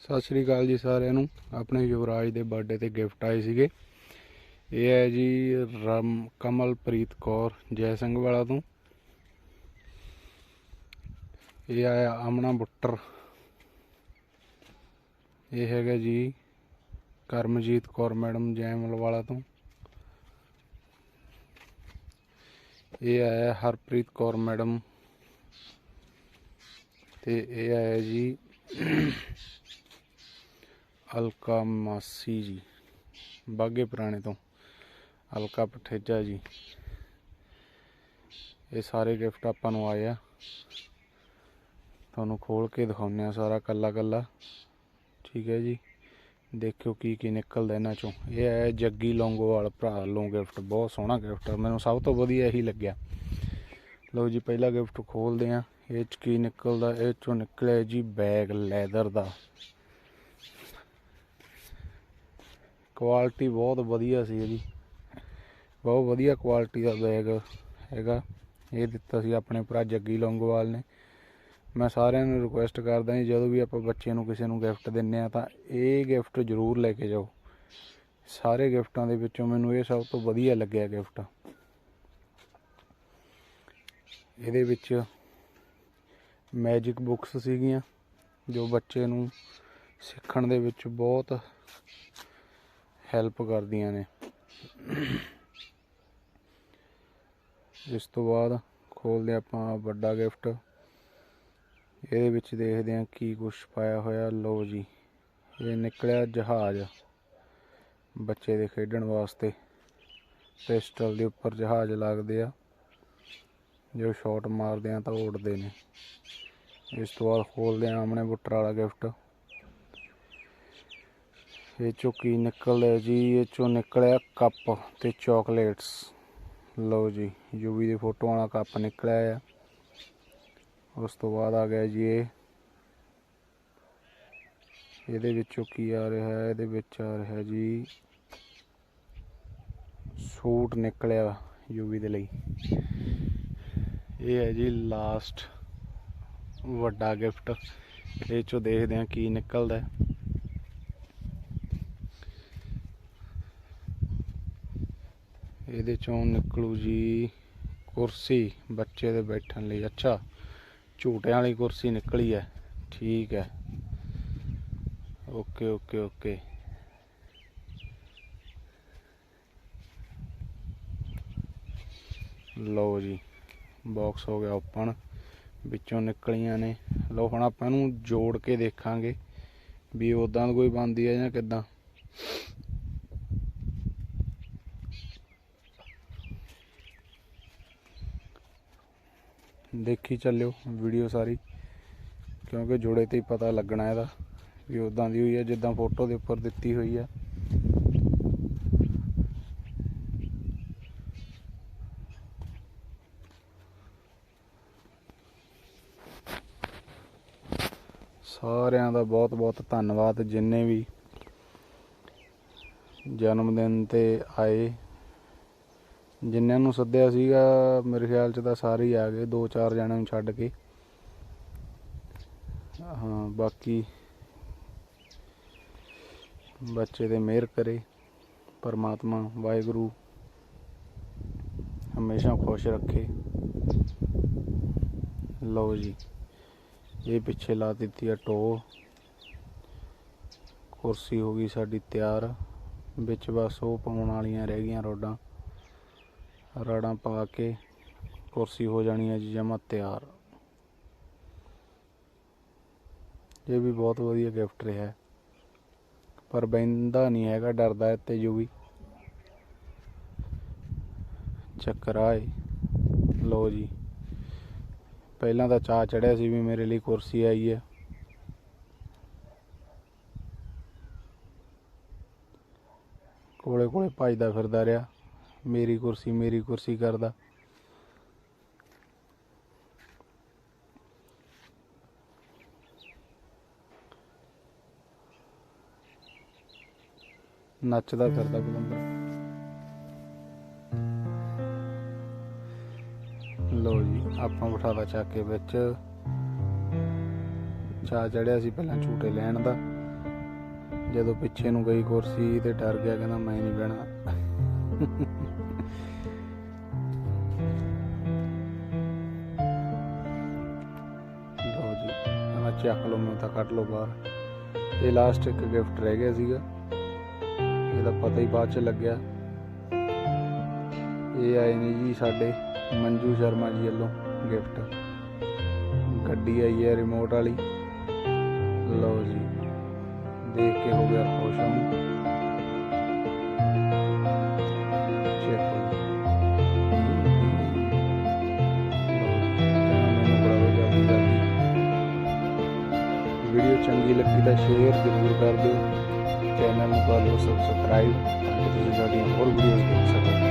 ਸਤਿ ਸ਼੍ਰੀ ਅਕਾਲ ਜੀ ਸਾਰਿਆਂ ਨੂੰ। ਆਪਣੇ ਯੁਵਰਾਜ ਦੇ ਬਰਥਡੇ ਤੇ ਗਿਫਟ ਆਏ ਸੀਗੇ। ਇਹ ਹੈ ਜੀ ਰਮ ਕਮਲਪ੍ਰੀਤ ਕੌਰ, ਜੈ ਸਿੰਘ ਵਾਲਾ ਤੋਂ। ਇਹ ਆਇਆ ਆਮਣਾ ਬੁੱਟਰ। ਇਹ ਹੈਗਾ ਜੀ ਕਰਮਜੀਤ ਕੌਰ ਮੈਡਮ ਜੈਮਲ ਵਾਲਾ ਤੋਂ। ਇਹ ਆਇਆ ਹਰਪ੍ਰੀਤ ਕੌਰ ਮੈਡਮ। ਤੇ ਇਹ ਆਇਆ ਜੀ ਅਲਕਾ ਮਾਸੀ ਜੀ, ਬਾਗੇ ਪੁਰਾਣੇ ਤੋਂ। ਅਲਕਾ ਪਠੇਜਾ ਜੀ। ਇਹ ਸਾਰੇ ਗਿਫਟ ਆਪਾਂ ਨੂੰ ਆਏ ਆ। ਤੁਹਾਨੂੰ ਖੋਲ ਕੇ ਦਿਖਾਉਂਦੇ ਆ ਸਾਰਾ ਕੱਲਾ ਕੱਲਾ। ਠੀਕ ਹੈ ਜੀ। ਦੇਖਿਓ ਕੀ ਕੀ ਨਿਕਲਦਾ ਇਹਨਾਂ ਚੋਂ। ਇਹ ਹੈ ਜੱਗੀ ਲੌਂਗੋਵਾਲ ਭਰਾ ਵੱਲੋਂ ਗਿਫਟ ਬਹੁਤ ਸੋਹਣਾ ਗਿਫਟ ਮੈਨੂੰ ਸਭ ਤੋਂ ਵਧੀਆ ਇਹੀ ਲੱਗਿਆ। ਲਓ ਜੀ, ਪਹਿਲਾ ਗਿਫਟ ਖੋਲਦੇ ਆ ਇਹ ਚ ਕੀ ਨਿਕਲਦਾ? ਇਹ ਚੋਂ ਨਿਕਲਿਆ ਜੀ ਬੈਗ ਲੈਦਰ ਦਾ। ਕੁਆਲਿਟੀ ਬਹੁਤ ਵਧੀਆ ਸੀ ਇਹਦੀ। ਬਹੁਤ ਵਧੀਆ ਕੁਆਲਿਟੀ ਦਾ ਬੈਗ ਹੈਗਾ। ਇਹ ਦਿੱਤਾ ਸੀ ਆਪਣੇ ਭਰਾ ਜੱਗੀ ਲੌਂਗੋਵਾਲ ਨੇ। ਮੈਂ ਸਾਰਿਆਂ ਨੂੰ ਰਿਕੁਐਸਟ ਕਰਦਾ ਜੀ, ਜਦੋਂ ਵੀ ਆਪਾਂ ਬੱਚੇ ਨੂੰ ਕਿਸੇ ਨੂੰ ਗਿਫਟ ਦਿੰਨੇ ਆ ਤਾਂ ਇਹ ਗਿਫਟ ਜ਼ਰੂਰ ਲੈ ਕੇ ਜਾਓ। ਸਾਰੇ ਗਿਫਟਾਂ ਦੇ ਵਿੱਚੋਂ ਮੈਨੂੰ ਇਹ ਸਭ ਤੋਂ ਵਧੀਆ ਲੱਗਿਆ ਗਿਫਟ ਇਹਦੇ ਵਿੱਚ ਮੈਜਿਕ ਬੁੱਕਸ ਸੀਗੀਆਂ, ਜੋ ਬੱਚੇ ਨੂੰ ਸਿੱਖਣ ਦੇ ਵਿੱਚ ਬਹੁਤ ਹੈਲਪ ਕਰਦੀਆਂ ਨੇ। ਇਸ ਤੋਂ ਬਾਅਦ ਖੋਲਦੇ ਆਪਾਂ ਵੱਡਾ ਗਿਫਟ ਇਹਦੇ ਵਿੱਚ ਦੇਖਦੇ ਹਾਂ ਕੀ ਕੁਝ ਪਾਇਆ ਹੋਇਆ। ਲਓ ਜੀ, ਇਹ ਨਿਕਲਿਆ ਜਹਾਜ਼। ਬੱਚੇ ਦੇ ਖੇਡਣ ਵਾਸਤੇ ਪਿਸਟਲ ਦੇ ਉੱਪਰ ਜਹਾਜ਼ ਲੱਗਦੇ ਆ। ਜੋ ਸ਼ਾਟ ਮਾਰਦੇ ਆ ਤਾਂ ਉੜਦੇ ਨੇ। ਇਸ ਤੋਂ ਬਾਅਦ ਖੋਲਦੇ ਆ ਆਪਣੇ ਬੁੱਟਰ ਵਾਲਾ ਗਿਫਟ ਇਹ ਚੋਂ ਕੀ ਨਿਕਲਿਆ ਜੀ? ਇਹ ਚੋਂ ਨਿਕਲਿਆ ਕੱਪ ਤੇ ਚਾਕਲੇਟਸ। ਲਓ ਜੀ, ਯੂਵੀ ਦੀ ਫੋਟੋ ਵਾਲਾ ਕੱਪ ਨਿਕਲਿਆ ਆ। ਉਸ ਤੋਂ ਬਾਅਦ ਆ ਗਿਆ ਜੀ ਇਹ। ਇਹਦੇ ਵਿੱਚੋਂ ਕੀ ਆ ਰਿਹਾ ਹੈ? ਇਹਦੇ ਵਿੱਚ ਆ ਰਿਹਾ ਜੀ ਸੂਟ ਨਿਕਲਿਆ ਯੂਵੀ ਦੇ ਲਈ। ਇਹ ਹੈ ਜੀ ਲਾਸਟ ਵੱਡਾ ਗਿਫਟ ਇਹ ਚੋਂ ਦੇਖਦੇ ਹਾਂ ਕੀ ਨਿਕਲਦਾ ਹੈ ਇਹਦੇ ਚੋਂ ਨਿਕਲੂ ਜੀ ਕੁਰਸੀ, ਬੱਚੇ ਦੇ ਬੈਠਣ ਲਈ। ਅੱਛਾ, ਝੂਟਿਆਂ ਵਾਲੀ ਕੁਰਸੀ ਨਿਕਲੀ ਹੈ ਠੀਕ ਹੈ ਓਕੇ ਓਕੇ ਓਕੇ। ਲਓ ਜੀ, ਬਾਕਸ ਹੋ ਗਿਆ ਓਪਨ। ਵਿੱਚੋਂ ਨਿਕਲੀਆਂ ਨੇ। ਲਓ, ਹੁਣ ਆਪਾਂ ਇਹਨੂੰ ਜੋੜ ਕੇ ਦੇਖਾਂਗੇ ਵੀ ਉਦਾਂ ਦਾ ਕੋਈ ਬਣਦੀ ਹੈ ਜਾਂ ਕਿੱਦਾਂ। ਦੇਖੀ ਚੱਲਿਓ ਵੀਡੀਓ ਸਾਰੀ, ਕਿਉਂਕਿ ਜੋੜੇ ਤੇ ਹੀ ਪਤਾ ਲੱਗਣਾ ਇਹਦਾ ਵੀ ਉਦਾਂ ਦੀ ਹੋਈ ਹੈ, ਜਿੱਦਾਂ ਫੋਟੋ ਦੇ ਉੱਪਰ ਦਿੱਤੀ ਹੋਈ ਹੈ। ਸਾਰਿਆਂ ਦਾ ਬਹੁਤ ਬਹੁਤ ਧੰਨਵਾਦ, ਜਿੰਨੇ ਵੀ ਜਨਮ ਦਿਨ ਤੇ ਆਏ। ਜਿੰਨਿਆਂ ਨੂੰ ਸੱਦਿਆ ਸੀਗਾ, ਮੇਰੇ ਖਿਆਲ ਚ ਤਾਂ ਸਾਰੇ ਹੀ ਆ ਗਏ, ਦੋ ਚਾਰ ਜਣਿਆਂ ਨੂੰ ਛੱਡ ਕੇ। ਹਾਂ, ਬਾਕੀ ਬੱਚੇ ਦੇ ਮਿਹਰ ਕਰੇ, ਪਰਮਾਤਮਾ, ਵਾਹਿਗੁਰੂ ਹਮੇਸ਼ਾ ਖੁਸ਼ ਰੱਖੇ। ਲਓ ਜੀ, ਇਹ ਪਿੱਛੇ ਲਾ ਦਿੱਤੀ ਆ ਟੋ ਕੁਰਸੀ ਹੋ ਗਈ ਸਾਡੀ ਤਿਆਰ, ਵਿੱਚ ਬਸ ਉਹ ਪਾਉਣ ਵਾਲੀਆਂ ਰਹਿ ਗਈਆਂ ਰੋਡਾਂ। ਰੜਾਂ ਪਾ ਕੇ ਕੁਰਸੀ ਹੋ ਜਾਣੀ ਹੈ ਜੀ, ਜਮਾ ਤਿਆਰ। ਇਹ ਵੀ ਬਹੁਤ ਵਧੀਆ ਗਿਫਟ ਰਿਹਾ ਪਰ ਬੈਂਦਾ ਨਹੀਂ ਹੈਗਾ, ਡਰਦਾ ਤੇ ਜੋ ਵੀ ਚੱਕਰ ਆਏ ਲੋ ਜੀ। ਪਹਿਲਾਂ ਤਾਂ ਚਾਹ ਚੜਿਆ ਸੀ ਵੀ ਮੇਰੇ ਲਈ ਕੁਰਸੀ ਆਈ ਹੈ। ਕੋਲੇ ਕੋਲੇ ਭੱਜਦਾ ਫਿਰਦਾ ਰਿਹਾ। ਮੇਰੀ ਕੁਰਸੀ ਮੇਰੀ ਕੁਰਸੀ ਕਰਦਾ। ਨੱਚਦਾ ਫਿਰਦਾ ਪਤੰਦਰ ਲੋ ਜੀ, ਆਪਾਂ ਬਿਠਾਦਾ ਚੱਕ ਕੇ ਵਿੱਚ। ਚਾ ਚੜਿਆ ਸੀ ਪਹਿਲਾਂ ਝੂਟੇ ਲੈਣ ਦਾ। ਜਦੋਂ ਪਿੱਛੇ ਨੂੰ ਗਈ ਕੁਰਸੀ ਤੇ ਡਰ ਗਿਆ, ਕਹਿੰਦਾ ਮੈਂ ਨਹੀਂ ਬਹਿਣਾ। ਚੱਕ ਲਓ, ਮੈਂ ਤਾਂ ਕੱਢ ਲਓ ਬਾਹਰ। ਇਹ ਲਾਸਟ ਇੱਕ ਗਿਫਟ ਰਹਿ ਗਿਆ ਸੀਗਾ। ਇਹਦਾ ਪਤਾ ਹੀ ਬਾਅਦ ਚ ਲੱਗਿਆ। ਇਹ ਆਏ ਨੇ ਜੀ ਸਾਡੇ ਮੰਜੂ ਸ਼ਰਮਾ ਜੀ ਵੱਲੋਂ ਗਿਫਟ ਗੱਡੀ ਆਈ ਹੈ ਰਿਮੋਟ ਵਾਲੀ। ਲਓ ਜੀ, ਦੇਖ ਕੇ ਹੋ ਗਿਆ ਖੁਸ਼ ਹਾਂ ਚੰਗੀ ਲੱਗੀ ਤਾਂ ਸ਼ੇਅਰ ਜ਼ਰੂਰ ਕਰ ਦਿਓ। ਚੈਨਲ ਨੂੰ ਕਰ ਲਓ ਸਬਸਕ੍ਰਾਈਬ ਤਾਂ ਕਿ ਤੁਸੀਂ ਸਾਡੀਆਂ ਹੋਰ ਵੀਡੀਓਜ਼ ਦੇਖ ਸਕੋ।